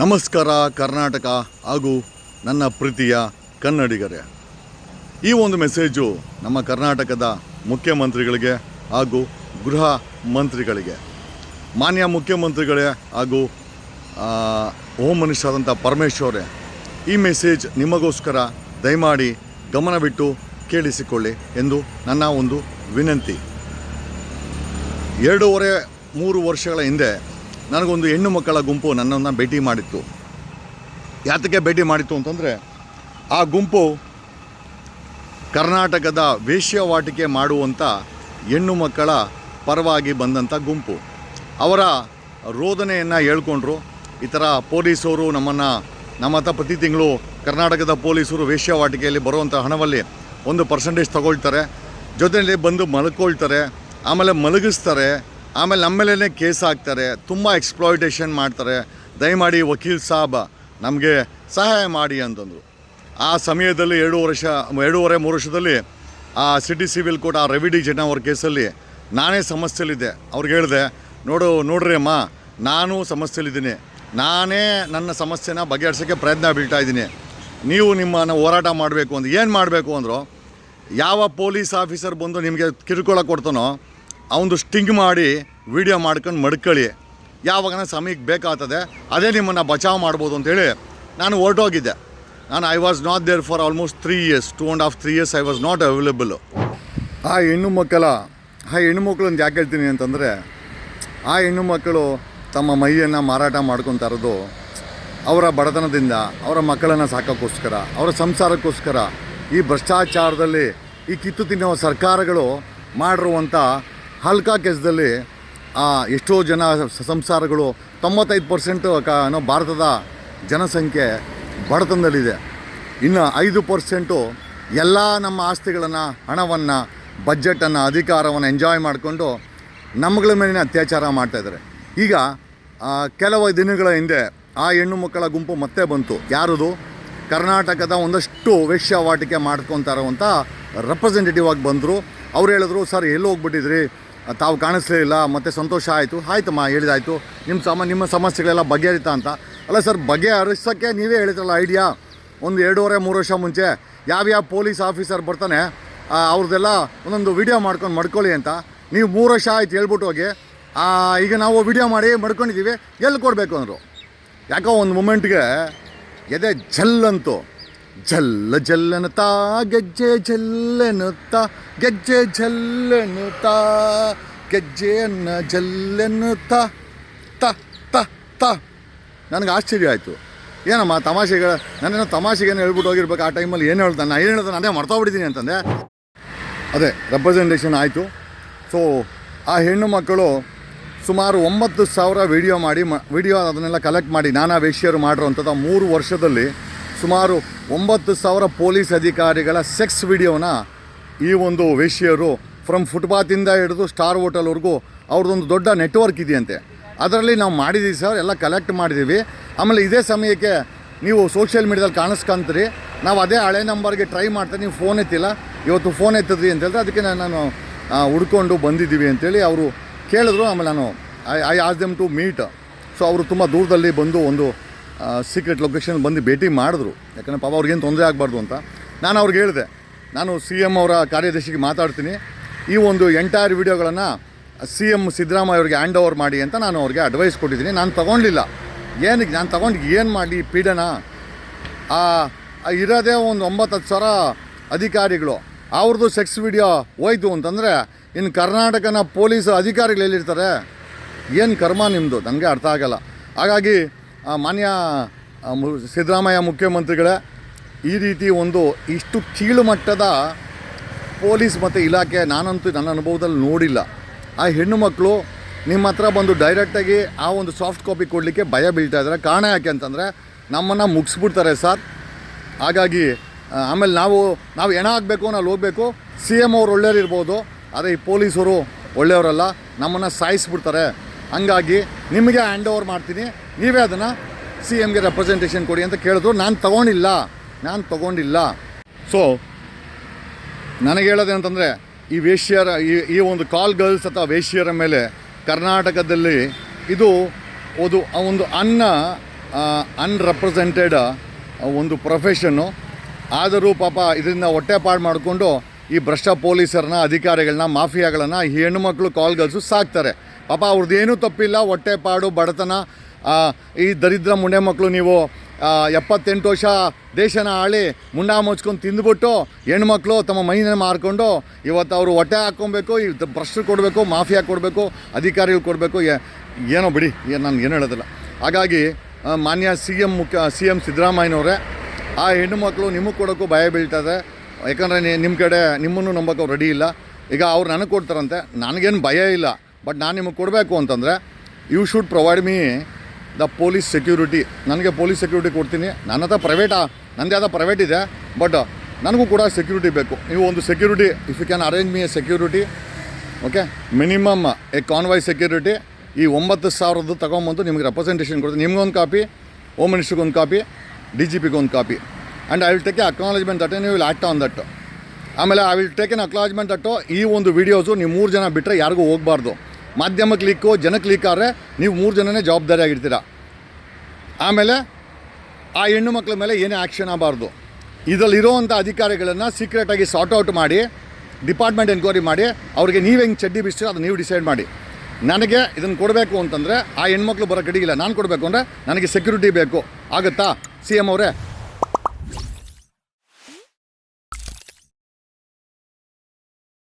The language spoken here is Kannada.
ನಮಸ್ಕಾರ ಕರ್ನಾಟಕ ಹಾಗೂ ನನ್ನ ಪ್ರೀತಿಯ ಕನ್ನಡಿಗರೇ. ಈ ಒಂದು ಮೆಸೇಜು ನಮ್ಮ ಕರ್ನಾಟಕದ ಮುಖ್ಯಮಂತ್ರಿಗಳಿಗೆ ಹಾಗೂ ಗೃಹ ಮಂತ್ರಿಗಳಿಗೆ. ಮಾನ್ಯ ಮುಖ್ಯಮಂತ್ರಿಗಳೇ ಹಾಗೂ ಓಂ ಮಿನಿಸ್ಟರ್ ಆದಂಥ ಪರಮೇಶ್ವರೇ, ಈ ಮೆಸೇಜ್ ನಿಮಗೋಸ್ಕರ ದಯಮಾಡಿ ಗಮನವಿಟ್ಟು ಕೇಳಿಸಿಕೊಳ್ಳಿ ಎಂದು ನನ್ನ ಒಂದು ವಿನಂತಿ. ಎರಡೂವರೆ ಮೂರು ವರ್ಷಗಳ ಹಿಂದೆ ನನಗೊಂದು ಹೆಣ್ಣು ಮಕ್ಕಳ ಗುಂಪು ನನ್ನನ್ನು ಭೇಟಿ ಮಾಡಿತ್ತು. ಯಾತಕ್ಕೆ ಭೇಟಿ ಮಾಡಿತ್ತು ಅಂತಂದರೆ, ಆ ಗುಂಪು ಕರ್ನಾಟಕದ ವೇಶ್ಯವಾಟಿಕೆ ಮಾಡುವಂಥ ಹೆಣ್ಣು ಮಕ್ಕಳ ಪರವಾಗಿ ಬಂದಂಥ ಗುಂಪು. ಅವರ ರೋದನೆಯನ್ನು ಹೇಳ್ಕೊಂಡ್ರು. ಈ ಥರ ಪೊಲೀಸರು ನಮ್ಮನ್ನು, ನಮ್ಮ ಹತ್ರ ಪ್ರತಿ ತಿಂಗಳು ಕರ್ನಾಟಕದ ಪೊಲೀಸರು ವೇಶ್ಯವಾಟಿಕೆಯಲ್ಲಿ ಬರುವಂಥ ಹಣವಲ್ಲಿ ಒಂದು ಪರ್ಸೆಂಟೇಜ್ ತಗೊಳ್ತಾರೆ. ಜೊತೆಯಲ್ಲಿ ಬಂದು ಮಲ್ಕೊಳ್ತಾರೆ, ಆಮೇಲೆ ಮಲಗಿಸ್ತಾರೆ. ಆಮೇಲೆ ನಮ್ಮ ಮೇಲೇ ಕೇಸ್ ಹಾಕ್ತಾರೆ, ತುಂಬ ಎಕ್ಸ್ಪ್ಲಾಯಿಟೇಷನ್ ಮಾಡ್ತಾರೆ. ದಯಮಾಡಿ ವಕೀಲ್ ಸಾಬ, ನಮಗೆ ಸಹಾಯ ಮಾಡಿ ಅಂತಂದರು. ಆ ಸಮಯದಲ್ಲಿ ಎರಡು ವರ್ಷ, ಎರಡೂವರೆ, ಮೂರು ವರ್ಷದಲ್ಲಿ ಆ ಸಿಟಿ ಸಿವಿಲ್ ಕೋರ್ಟ್ ಆ ರವಿಡಿ ಅವ್ರ ಕೇಸಲ್ಲಿ ನಾನೇ ಸಮಸ್ಯೆಲಿದ್ದೆ ಅವ್ರಿಗೆ ಹೇಳಿದೆ, ನೋಡು, ನೋಡ್ರಿ ಅಮ್ಮ, ನಾನು ಸಮಸ್ಯೆಲಿದ್ದೀನಿ ನಾನೇ ನನ್ನ ಸಮಸ್ಯೆನ ಬಗೆಹರಿಸೋಕ್ಕೆ ಪ್ರಯತ್ನ ಬೀಳ್ತಾ ಇದ್ದೀನಿ. ನೀವು ನಿಮ್ಮನ್ನು ಹೋರಾಟ ಮಾಡಬೇಕು ಅಂತ ಏನು ಮಾಡಬೇಕು ಅಂದರು, ಯಾವ ಪೊಲೀಸ್ ಆಫೀಸರ್ ಬಂದು ನಿಮಗೆ ಕಿರುಕುಳ ಕೊಡ್ತಾನೋ ಅವನು ಸ್ಟಿಂಗ್ ಮಾಡಿ ವಿಡಿಯೋ ಮಾಡ್ಕೊಂಡು ಮಡ್ಕೊಳ್ಳಿ. ಯಾವಾಗನ ಸಮಯಕ್ಕೆ ಬೇಕಾಗ್ತದೆ, ಅದೇ ನಿಮ್ಮನ್ನು ಬಚಾವ್ ಮಾಡ್ಬೋದು ಅಂತೇಳಿ ನಾನು ಹೊರಟೋಗಿದ್ದೆ. ನಾನು I was not there for almost three years two and half three years I was not available ಆ ಹೆಣ್ಣು ಮಕ್ಕಳ, ಆ ಹೆಣ್ಣು ಮಕ್ಕಳನ್ನ ಯಾಕೆ ಹೇಳ್ತೀನಿ ಅಂತಂದರೆ, ಆ ಹೆಣ್ಣು ಮಕ್ಕಳು ತಮ್ಮ ಮೈಯನ್ನು ಮಾರಾಟ ಮಾಡ್ಕೊತಾ ಇರೋದು ಅವರ ಬಡತನದಿಂದ, ಅವರ ಮಕ್ಕಳನ್ನು ಸಾಕೋಕ್ಕೋಸ್ಕರ, ಅವರ ಸಂಸಾರಕ್ಕೋಸ್ಕರ. ಈ ಭ್ರಷ್ಟಾಚಾರದಲ್ಲಿ, ಈ ಕಿತ್ತು ತಿನ್ನುವ ಸರ್ಕಾರಗಳು ಮಾಡಿರುವಂಥ ಹಲ್ಕಾ ಕೆಲಸದಲ್ಲಿ ಎಷ್ಟೋ ಜನ ಸಂಸಾರಗಳು ತೊಂಬತ್ತೈದು ಪರ್ಸೆಂಟು ಕ, ಏನೋ ಭಾರತದ ಜನಸಂಖ್ಯೆ ಬಡತನದಲ್ಲಿದೆ. ಇನ್ನು ಐದು ಪರ್ಸೆಂಟು ಎಲ್ಲ ನಮ್ಮ ಆಸ್ತಿಗಳನ್ನು, ಹಣವನ್ನು ಬಜೆಟನ್ನು ಅಧಿಕಾರವನ್ನು ಎಂಜಾಯ್ ಮಾಡಿಕೊಂಡು ನಮ್ಮಗಳ ಮೇಲಿನ ಅತ್ಯಾಚಾರ ಮಾಡ್ತಾಯಿದ್ದಾರೆ ಈಗ ಕೆಲವು ದಿನಗಳ ಹಿಂದೆ ಆ ಹೆಣ್ಣು ಮಕ್ಕಳ ಗುಂಪು ಮತ್ತೆ ಬಂತು. ಯಾರದು? ಕರ್ನಾಟಕದ ಒಂದಷ್ಟು ವೇಶ್ಯಾವಾಟಿಕೆ ಮಾಡ್ಕೊತಾ ಅಂತ ರೆಪ್ರೆಸೆಂಟೇಟಿವ್ ಆಗಿ ಬಂದರು. ಅವ್ರು ಹೇಳಿದ್ರು, ಸರ್, ಎಲ್ಲಿ ಹೋಗ್ಬಿಟ್ಟಿದ್ರಿ? ತಾವು ಕಾಣಿಸ್ಲಿಲ್ಲ, ಮತ್ತು ಸಂತೋಷ ಆಯಿತು. ಆಯ್ತಮ್ಮ ಹೇಳಿದಾಯ್ತು. ನಿಮ್ಮ ಸಮ, ನಿಮ್ಮ ಸಮಸ್ಯೆಗಳೆಲ್ಲ ಬಗೆಹರಿತಾ ಅಂತ. ಅಲ್ಲ ಸರ್, ಬಗೆಹರಿಸೋಕ್ಕೆ ನೀವೇ ಹೇಳಿದ್ರಲ್ಲ ಐಡಿಯಾ? ಒಂದು ಎರಡೂವರೆ, ಮೂರು ವರ್ಷ ಮುಂಚೆ ಯಾವ್ಯಾವ ಪೊಲೀಸ್ ಆಫೀಸರ್ ಬರ್ತಾನೆ ಅವ್ರದ್ದೆಲ್ಲ ಒಂದೊಂದು ವಿಡಿಯೋ ಮಾಡ್ಕೊಂಡು ಮಡ್ಕೊಳ್ಳಿ ಅಂತ. ನೀವು ಮೂರು ವರ್ಷ ಆಯ್ತು ಹೇಳ್ಬಿಟ್ಟು ಹೋಗಿ ಈಗ ನಾವು ವಿಡಿಯೋ ಮಾಡಿ ಮಡ್ಕೊಂಡಿದ್ದೀವಿ ಎಲ್ಲಿ ಕೊಡಬೇಕು ಅಂದರು. ಯಾಕೋ ಒಂದು ಮೂಮೆಂಟ್ಗೆ ಎದೆ ಜಲ್ಲಂತು. ಜಲ್ಲ ಜಲ್ಲನುತ್ತಾ ಗೆಜ್ಜೆ ಜಲ್ಲೆನುತ್ತಾ ಗೆಜ್ಜೆ ಜಲ್ಲನುತ್ತಾ ಗೆಜ್ಜೆಯನ್ನ ಜಲ್ಲನುತ್ತಾ ತ ತ ತ. ನನಗೆ ಆಶ್ಚರ್ಯ ಆಯಿತು. ಏನಮ್ಮ ತಮಾಷೆಗಳ ನನ್ನೇನೋ ತಮಾಷೆಗೇನು ಹೇಳ್ಬಿಟ್ಟು ಹೋಗಿರ್ಬೇಕು ಆ ಟೈಮಲ್ಲಿ? ಏನು ಹೇಳ್ತಾನೆ? ನಾನು ಏನು ಹೇಳ್ತಾನೆ? ಅದೇ ಮರ್ತೋಗ್ಬಿಟ್ಟಿದ್ದೀನಿ ಅಂತಂದೆ. ಅದೇ ರೆಪ್ರೆಸೆಂಟೇಷನ್ ಆಯಿತು. ಸೊ ಆ ಹೆಣ್ಣು ಮಕ್ಕಳು ಸುಮಾರು ಒಂಬತ್ತು ಸಾವಿರ ವಿಡಿಯೋ ಮಾಡಿ ಮ ವಿಡಿಯೋ ಅದನ್ನೆಲ್ಲ ಕಲೆಕ್ಟ್ ಮಾಡಿ ನಾನಾ ವೇಶ್ಯರು ಮಾಡಿರುವಂಥದ್ದು ಮೂರು ವರ್ಷದಲ್ಲಿ ಸುಮಾರು ಒಂಬತ್ತು ಸಾವಿರ ಪೊಲೀಸ್ ಅಧಿಕಾರಿಗಳ ಸೆಕ್ಸ್ ವಿಡಿಯೋನ ಈ ಒಂದು ವೇಶ್ಯರು ಫ್ರಮ್ ಫುಟ್ಪಾತಿಂದ ಹಿಡಿದು ಸ್ಟಾರ್ ಹೋಟೆಲ್ವರೆಗೂ ಅವ್ರದ್ದೊಂದು ದೊಡ್ಡ ನೆಟ್ವರ್ಕ್ ಇದೆಯಂತೆ. ಅದರಲ್ಲಿ ನಾವು ಮಾಡಿದ್ದೀವಿ ಸರ್ ಎಲ್ಲ ಕಲೆಕ್ಟ್ ಮಾಡಿದ್ದೀವಿ ಆಮೇಲೆ ಇದೇ ಸಮಯಕ್ಕೆ ನೀವು ಸೋಷಿಯಲ್ ಮೀಡ್ಯಾದಲ್ಲಿ ಕಾಣಿಸ್ಕೊಂತೀರಿ. ನಾವು ಅದೇ ಹಳೆ ನಂಬರ್ಗೆ ಟ್ರೈ ಮಾಡ್ತೀನಿ ನೀವು ಫೋನ್ ಎತ್ತಿಲ್ಲ. ಇವತ್ತು ಫೋನ್ ಎತ್ತಿದ್ರಿ ಅಂತ ಹೇಳಿದ್ರೆ ಅದಕ್ಕೆ ನಾನು- ಹುಡ್ಕೊಂಡು ಬಂದಿದ್ದೀವಿ ಅಂತೇಳಿ ಅವರು ಕೇಳಿದ್ರು. ಆಮೇಲೆ ನಾನು I I ask them to meet so ಅವರು ತುಂಬ ದೂರದಲ್ಲಿ ಬಂದು ಒಂದು ಸೀಕ್ರೆಟ್ ಲೊಕೇಶನ್ ಬಂದು ಭೇಟಿ ಮಾಡಿದ್ರು. ಯಾಕಂದರೆ ಪಾಪ ಅವ್ರಿಗೇನು ತೊಂದರೆ ಆಗಬಾರ್ದು ಅಂತ. ನಾನು ಅವ್ರಿಗೆ ಹೇಳಿದೆ, ನಾನು ಸಿ ಎಂ ಅವರ ಕಾರ್ಯದರ್ಶಿಗೆ ಮಾತಾಡ್ತೀನಿ. ಈ ಒಂದು ಎಂಟೈರ್ ವಿಡಿಯೋಗಳನ್ನು ಸಿ ಎಂ ಸಿದ್ದರಾಮಯ್ಯ ಅವರಿಗೆ ಹ್ಯಾಂಡ್ ಓವರ್ ಮಾಡಿ ಅಂತ ನಾನು ಅವ್ರಿಗೆ ಅಡ್ವೈಸ್ ಕೊಟ್ಟಿದ್ದೀನಿ. ನಾನು ತೊಗೊಂಡಿಲ್ಲ. ಏನಕ್ಕೆ? ನಾನು ತೊಗೊಂಡು ಏನು ಮಾಡಲಿ ಪೀಡನ? ಇರೋದೇ ಒಂದು ಒಂಬತ್ತು ಹತ್ತು ಸಾವಿರ ಅಧಿಕಾರಿಗಳು, ಅವ್ರದ್ದು ಸೆಕ್ಸ್ ವಿಡಿಯೋ ಹೋಯ್ತು ಅಂತಂದರೆ ಇನ್ನು ಕರ್ನಾಟಕನ ಪೊಲೀಸ್ ಅಧಿಕಾರಿಗಳು ಎಲ್ಲಿರ್ತಾರೆ? ಏನು ಕರ್ಮ ನಿಮ್ಮದು ನನಗೆ ಅರ್ಥ ಆಗಲ್ಲ. ಹಾಗಾಗಿ ಮಾನ್ಯ ಸಿದ್ದರಾಮಯ್ಯ ಮುಖ್ಯಮಂತ್ರಿಗಳೇ, ಈ ರೀತಿ ಒಂದು ಇಷ್ಟು ಕೀಳು ಮಟ್ಟದ ಪೊಲೀಸ್ ಮತ್ತು ಇಲಾಖೆ ನಾನಂತೂ ನನ್ನ ಅನುಭವದಲ್ಲಿ ನೋಡಿಲ್ಲ. ಆ ಹೆಣ್ಣು ಮಕ್ಕಳು ನಿಮ್ಮ ಹತ್ರ ಬಂದು ಡೈರೆಕ್ಟಾಗಿ ಆ ಒಂದು ಸಾಫ್ಟ್ ಕಾಪಿ ಕೊಡಲಿಕ್ಕೆ ಭಯ ಬೀಳ್ತಾ ಇದ್ದಾರೆ. ಕಾರಣ ಯಾಕೆ ಅಂತಂದರೆ ನಮ್ಮನ್ನು ಮುಗಿಸ್ಬಿಡ್ತಾರೆ ಸರ್. ಹಾಗಾಗಿ ಆಮೇಲೆ ನಾವು ನಾವು ಎಣ ಆಗಬೇಕು, ನಾವು ಹೋಗಬೇಕು. ಸಿ ಎಂ ಅವ್ರು ಒಳ್ಳೆಯವ್ರು ಇರ್ಬೋದು. ಆದರೆ ಈ ಪೊಲೀಸರು ಒಳ್ಳೆಯವರಲ್ಲ. ನಮ್ಮನ್ನು ಸಾಯಿಸ್ಬಿಡ್ತಾರೆ. ಹಂಗಾಗಿ ನಿಮಗೆ ಹ್ಯಾಂಡ್ ಓವರ್ ಮಾಡ್ತೀನಿ. ನೀವೇ ಅದನ್ನು ಸಿ ಎಮ್ಗೆ ರೆಪ್ರೆಸೆಂಟೇಷನ್ ಕೊಡಿ ಅಂತ ಕೇಳಿದ್ರು. ನಾನು ತೊಗೊಂಡಿಲ್ಲ. ನಾನು ತಗೊಂಡಿಲ್ಲ. ಸೊ ನನಗೆ ಹೇಳೋದೇನಂತಂದರೆ ಈ ವೇಶ್ಯರ ಈ ಈ ಒಂದು ಕಾಲ್ ಗರ್ಲ್ಸ್ ಅಥವಾ ವೇಶ್ಯರ ಮೇಲೆ ಕರ್ನಾಟಕದಲ್ಲಿ ಇದು ಒಂದು ಒಂದು ಅನ್ನ ಅನ್ರೆಪ್ರೆಸೆಂಟೆಡ್ ಒಂದು ಪ್ರೊಫೆಷನ್ನು ಆದರೂ ಪಾಪ ಇದರಿಂದ ಹೊಟ್ಟೆ ಪಾಡು ಮಾಡಿಕೊಂಡು ಈ ಭ್ರಷ್ಟ ಪೊಲೀಸರನ್ನ, ಅಧಿಕಾರಿಗಳನ್ನ, ಮಾಫಿಯಾಗಳನ್ನ ಈ ಹೆಣ್ಣುಮಕ್ಕಳು ಕಾಲ್ ಗರ್ಲ್ಸು ಸಾಕ್ತಾರೆ. ಪಾಪ ಅವ್ರದ್ದೇನೂ ತಪ್ಪಿಲ್ಲ ಹೊಟ್ಟೆಪಾಡು ಬಡತನ. ಆ, ಈ ದರಿದ್ರ ಮುಂಡೆ ಮಕ್ಕಳು ನೀವು ಎಪ್ಪತ್ತೆಂಟು ವರ್ಷ ದೇಶನ ಆಳಿ ಮುಂಡ ಮುಚ್ಕೊಂಡು ತಿಂದ್ಬಿಟ್ಟು ಹೆಣ್ಮಕ್ಳು ತಮ್ಮ ಮೈನ ಮಾರ್ಕೊಂಡು ಇವತ್ತು ಅವರು ಹೊಟ್ಟೆ ಹಾಕ್ಕೊಬೇಕು ಈ ಭ್ರಷ್ಟರು ಕೊಡಬೇಕು ಮಾಫಿಯಾ ಕೊಡಬೇಕು ಅಧಿಕಾರಿಗಳು ಕೊಡಬೇಕು ಏನೋ ಬಿಡಿ ಏನು ನಾನು ಏನು ಹೇಳೋದಿಲ್ಲ. ಹಾಗಾಗಿ ಮಾನ್ಯ ಸಿ ಎಂ ಮುಖ್ಯ ಸಿ ಎಂ ಸಿದ್ದರಾಮಯ್ಯನವರೇ ಆ ಹೆಣ್ಣು ಮಕ್ಕಳು ನಿಮಗೆ ಕೊಡೋಕ್ಕೂ ಭಯ ಬೀಳ್ತದೆ. ಯಾಕಂದರೆ ನಿಮ್ಮ ಕಡೆ ನಿಮ್ಮನ್ನು ನಂಬಕ್ಕೆ ಅವ್ರು ರೆಡಿ ಇಲ್ಲ. ಈಗ ಅವ್ರು ನನಗೆ ಕೊಡ್ತಾರಂತೆ ನನಗೇನು ಭಯ ಇಲ್ಲ. ಬಟ್ ನಾನು ನಿಮಗೆ ಕೊಡಬೇಕು ಅಂತಂದರೆ you should provide me the police security ನನಗೆ ಪೊಲೀಸ್ ಸೆಕ್ಯೂರಿಟಿ ಕೊಡ್ತೀನಿ. ನನ್ನ ಹತ್ರ ಪ್ರೈವೇಟಾ ನನ್ನದೇ ಆದ ಪ್ರೈವೇಟ್ ಇದೆ ಬಟ್ ನನಗೂ ಕೂಡ ಸೆಕ್ಯೂರಿಟಿ ಬೇಕು. ನೀವು ಒಂದು security if you can arrange me a security okay minimum a convoy security ಈ ಒಂಬತ್ತು ಸಾವಿರದ್ದು ತಗೊಂಬಂದು ನಿಮಗೆ ರೆಪ್ರೆಸೆಂಟೇಷನ್ ಕೊಡ್ತೀನಿ. ನಿಮಗೊಂದು ಕಾಪಿ ಹೋಮ್ ಮಿನಿಸ್ಟ್ರಿಗೊಂದು ಕಾಪಿ ಡಿ ಜಿ ಪಿಗೆ ಒಂದು copy and I will take a acknowledgement that ನೀವು ವಿಲ್ ಆ್ಯಕ್ಟ್ ಆನ್ ದಟ್ ಆಮೇಲೆ I will take an acknowledgement at ಈ ಒಂದು ವೀಡಿಯೋಸು ನೀವು ಮೂರು ಜನ ಬಿಟ್ಟರೆ ಯಾರಿಗೂ ಹೋಗಬಾರ್ದು. ಮಾಧ್ಯಮಕ್ಕೆ ಲೀಕು ಜನಕ್ಕೆ ಆದರೆ ನೀವು ಮೂರು ಜನನೇ ಜವಾಬ್ದಾರಿಯಾಗಿರ್ತೀರ ಆಮೇಲೆ ಆ ಹೆಣ್ಣು ಮಕ್ಕಳ ಮೇಲೆ ಏನೇ ಆ್ಯಕ್ಷನ್ ಆಗಬಾರ್ದು. ಇದರಲ್ಲಿರೋವಂಥ ಅಧಿಕಾರಿಗಳನ್ನು ಸೀಕ್ರೆಟಾಗಿ ಸಾರ್ಟ್ ಔಟ್ ಮಾಡಿ ಡಿಪಾರ್ಟ್ಮೆಂಟ್ ಎನ್ಕ್ವೈರಿ ಮಾಡಿ, ಅವ್ರಿಗೆ ನೀವು ಹೆಂಗೆ ಚಡ್ಡಿ ಬಿಸ್ತೀರ ಅದು ನೀವು ಡಿಸೈಡ್ ಮಾಡಿ. ನನಗೆ ಇದನ್ನು ಕೊಡಬೇಕು ಅಂತಂದರೆ ಆ ಹೆಣ್ಮಕ್ಳು ಬರೋ ಕಡೆಗಿಲ್ಲ, ನಾನು ಕೊಡಬೇಕು ಅಂದರೆ ನನಗೆ ಸೆಕ್ಯೂರಿಟಿ ಬೇಕು. ಆಗುತ್ತಾ? ಸಿ ಎಂ ಅವರೇ